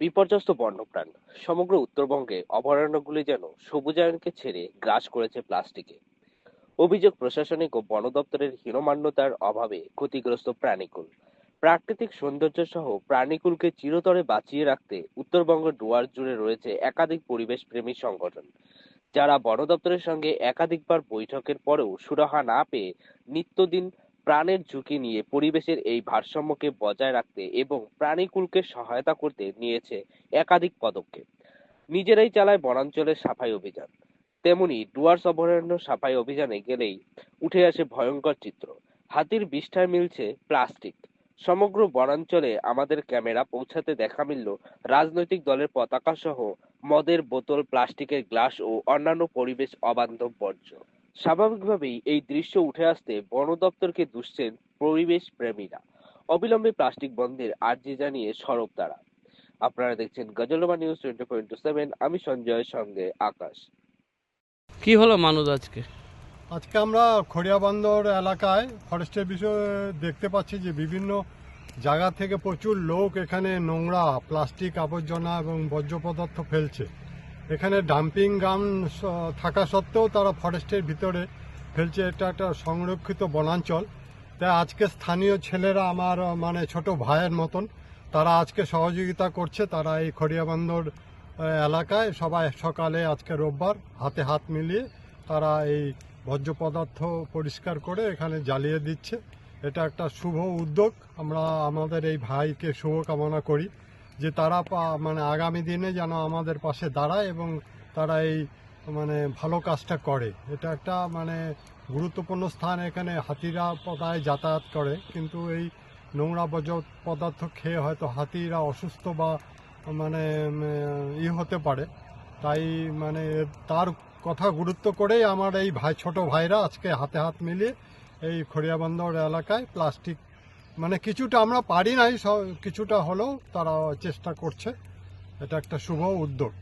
বিপর্যস্ত বন্যপ্রাণ। সমগ্র উত্তরবঙ্গে অভয়ারণ্যগুলি যেন সবুজায়নকে ছেড়ে গ্রাস করেছে প্লাস্টিকে। অভিযোগ প্রশাসনিক ও বন দপ্তরের হীনমান্যতার অভাবে ক্ষতিগ্রস্ত প্রাণীকুল। প্রাকৃতিক সৌন্দর্য সহ প্রাণীকুলকে চিরতরে বাঁচিয়ে রাখতে উত্তরবঙ্গ ডুয়ার জুড়ে রয়েছে একাধিক পরিবেশ প্রেমী সংগঠন, যারা বন দপ্তরের সঙ্গে একাধিকবার বৈঠকের পরেও সুরাহা না পেয়ে নিত্যদিন প্রাণের ঝুঁকি নিয়ে পরিবেশের এই ভারসাম্যকে বজায় রাখতে এবং প্রাণীকুলকে সহায়তা করতে নিয়েছে একাধিক পদক্ষেপ। নিজেরাই চালায় বনাঞ্চলের সাফাই অভিযান। তেমনি ডুয়ার্স অভয়ারণ্য সাফাই অভিযানে গেলেই উঠে আসে ভয়ঙ্কর চিত্র। হাতির বিষ্ঠায় মিলছে প্লাস্টিক। সমগ্র বনাঞ্চলে আমাদের ক্যামেরা পৌঁছাতে দেখা মিলল রাজনৈতিক দলের পতাকা সহ মদের বোতল, প্লাস্টিকের গ্লাস ও অন্যান্য পরিবেশ অবান্ধব বর্জ্য। স্বাভাবিকভাবেই এই দৃশ্য উঠে আসতে বন দপ্তরকে দুষছেন পরিবেশ প্রেমীরা। অবিলম্বে প্লাস্টিক বন্ধের আর্জি জানিয়ে সরব তারা। আপনারা দেখছেন গজলমা news twenty four into seven. আমি সঞ্জয়ের সঙ্গে আকাশ। কি হলো মানুষ আজকে? আজকে আমরা খড়িয়া বন্দর এলাকায় ফরেস্টের বিষয়ে দেখতে পাচ্ছি যে বিভিন্ন জায়গা থেকে প্রচুর লোক এখানে নোংরা প্লাস্টিক আবর্জনা এবং বর্জ্য পদার্থ ফেলছে। এখানে ডাম্পিং গ্রাম থাকা সত্ত্বেও তারা ফরেস্টের ভিতরে ফেলছে। এটা একটা সংরক্ষিত বনাঞ্চল। তাই আজকে স্থানীয় ছেলেরা আমার মানে ছোট ভাইয়ের মতন, তারা আজকে সহযোগিতা করছে। তারা এই খড়িয়াবন্দর এলাকায় সবাই সকালে আজকে রোববার হাতে হাত মিলিয়ে তারা এই বর্জ্য পদার্থ পরিষ্কার করে এখানে জ্বালিয়ে দিচ্ছে। এটা একটা শুভ উদ্যোগ। আমরা, আমাদের এই ভাইকে শুভকামনা করি। যে তারা মানে আগামী দিনে যেন আমাদের পাশে দাঁড়ায় এবং তারা এই মানে ভালো কাজটা করে। এটা একটা মানে গুরুত্বপূর্ণ স্থান এখানে হাতিরা প্রায় যাতায়াত করে। কিন্তু এই নোংরা বর্জ্য পদার্থ খেয়ে হয়তো হাতিরা অসুস্থ বা মানে ই হতে পারে। তাই মানে তার কথা গুরুত্ব করেই আমার এই ভাই, ছোট ভাইরা আজকে হাতে হাত মিলিয়ে এই খড়িয়াবন্দর এলাকায় প্লাস্টিক মানে কিছুটা আমরা পারি নাই কিছুটা হলেও তারা চেষ্টা করছে। এটা একটা শুভ উদ্যোগ।